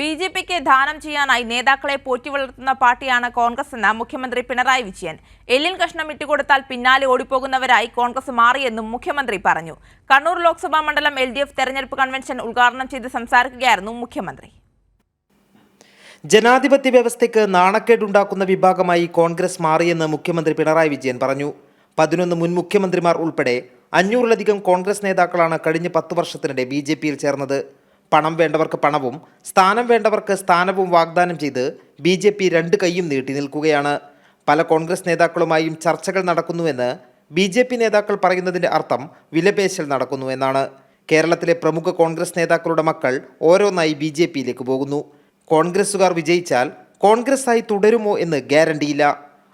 B J പിക്ക് ദാനം ചെയ്യാനായി നേതാക്കളെ പോറ്റി വളർത്തുന്ന പാർട്ടിയാണ് കോൺഗ്രസ് എന്ന് മുഖ്യമന്ത്രി പിണറായി വിജയൻ. എല്ലിൻ കഷ്ണം ഇട്ടുകൊടുത്താൽ പിന്നാലെ ഓടിപ്പോകുന്നവരായി കോൺഗ്രസ് മാറിയെന്നും മുഖ്യമന്ത്രി പറഞ്ഞു. കണ്ണൂർ ലോക്സഭാ മണ്ഡലം എൽ ഡി എഫ് തെരഞ്ഞെടുപ്പ് കൺവെൻഷൻ ഉദ്ഘാടനം ചെയ്ത് സംസാരിക്കുകയായിരുന്നു മുഖ്യമന്ത്രി. ജനാധിപത്യ വ്യവസ്ഥയ്ക്ക് നാണക്കേടുണ്ടാക്കുന്ന വിഭാഗമായി കോൺഗ്രസ് മാറിയെന്ന് മുഖ്യമന്ത്രി പിണറായി വിജയൻ പറഞ്ഞു. പതിനൊന്ന് മുൻ മുഖ്യമന്ത്രിമാർ ഉൾപ്പെടെ അഞ്ഞൂറിലധികം കോൺഗ്രസ് നേതാക്കളാണ് കഴിഞ്ഞ പത്ത് വർഷത്തിനിടെ ബി ജെ പിയിൽ ചേർന്നത്. പണം വേണ്ടവർക്ക് പണവും സ്ഥാനം വേണ്ടവർക്ക് സ്ഥാനവും വാഗ്ദാനം ചെയ്ത് ബി ജെ പി രണ്ട് കൈയും നീട്ടി നിൽക്കുകയാണ്. പല കോൺഗ്രസ് നേതാക്കളുമായും ചർച്ചകൾ നടക്കുന്നുവെന്ന് ബി ജെ പി നേതാക്കൾ പറയുന്നതിന്റെ അർത്ഥം വിലപേശൽ നടക്കുന്നു എന്നാണ്. കേരളത്തിലെ പ്രമുഖ കോൺഗ്രസ് നേതാക്കളുടെ മക്കൾ ഓരോന്നായി ബി ജെ പിയിലേക്ക് പോകുന്നു. കോൺഗ്രസ്സുകാർ വിജയിച്ചാൽ കോൺഗ്രസ്സായി തുടരുമോ എന്ന് ഗ്യാരണ്ടിയില്ല.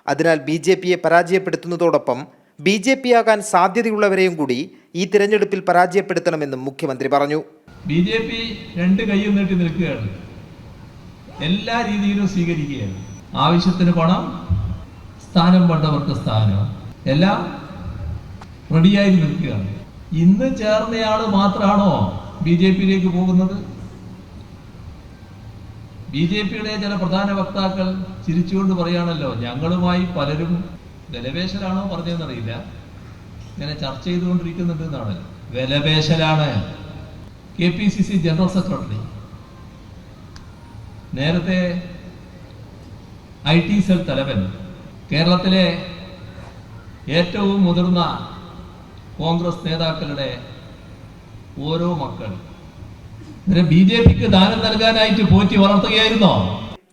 അതിനാൽ ബി ജെ പിയെ പരാജയപ്പെടുത്തുന്നതോടൊപ്പം ബി ജെ പി ആകാൻ സാധ്യതയുള്ളവരെയും കൂടി ഈ തിരഞ്ഞെടുപ്പിൽ പരാജയപ്പെടുത്തണമെന്നും മുഖ്യമന്ത്രി പറഞ്ഞു. ബി ജെ പി രണ്ട് കൈയും നീട്ടി നിൽക്കുകയാണ്. എല്ലാ രീതിയിലും സ്വീകരിക്കുകയാണ്. ആവശ്യത്തിന് പണം സ്ഥാനം വേണ്ടവർക്ക് സ്ഥാനം. എല്ലാം റെഡിയായി നിൽക്കുകയാണ്. ഇന്ന് ചേർന്നയാൾ മാത്രമാണോ ബി ജെ പിയിലേക്ക് പോകുന്നത്? ബി ജെ പിയുടെ ചില പ്രധാന വക്താക്കൾ ചിരിച്ചുകൊണ്ട് പറയാണല്ലോ ഞങ്ങളുമായി പലരും ഗലവേശലാണോ പറഞ്ഞതെന്നറിയില്ല. ഇങ്ങനെ ചർച്ച ചെയ്തുകൊണ്ടിരിക്കുന്നുണ്ട് എന്നാണ്. വിലപേശലാണ്. K P C C general secretary. നേരത്തെ ഐ ടി സെൽ തലവൻ കേരളത്തിലെ ഏറ്റവും മുതിർന്ന കോൺഗ്രസ് നേതാക്കളുടെ ഓരോ മക്കൾ. ബി ജെ പിക്ക് ദാനം നൽകാനായിട്ട് പോറ്റി വളർത്തുകയായിരുന്നോ?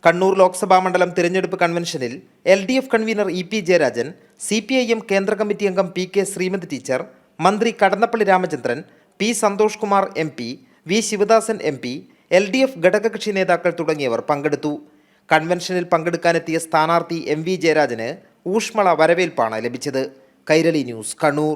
കണ്ണൂർ ലോക്സഭാ മണ്ഡലം തിരഞ്ഞെടുപ്പ് കൺവെൻഷനിൽ L D F convener E P Jayarajan C P I M കേന്ദ്ര കമ്മിറ്റി അംഗം പി കെ ശ്രീമതി ടീച്ചർ മന്ത്രി Kadannappalli Ramachandran P Santhosh Kumar M P V Sivadasan M P L D F ഘടകകക്ഷി നേതാക്കൾ തുടങ്ങിയവർ പങ്കെടുത്തു. കൺവെൻഷനിൽ പങ്കെടുക്കാനെത്തിയ സ്ഥാനാർത്ഥി എം വി ജയരാജന് ഊഷ്മള വരവേൽപ്പാണ് ലഭിച്ചത്. കൈരളി ന്യൂസ് കണ്ണൂർ.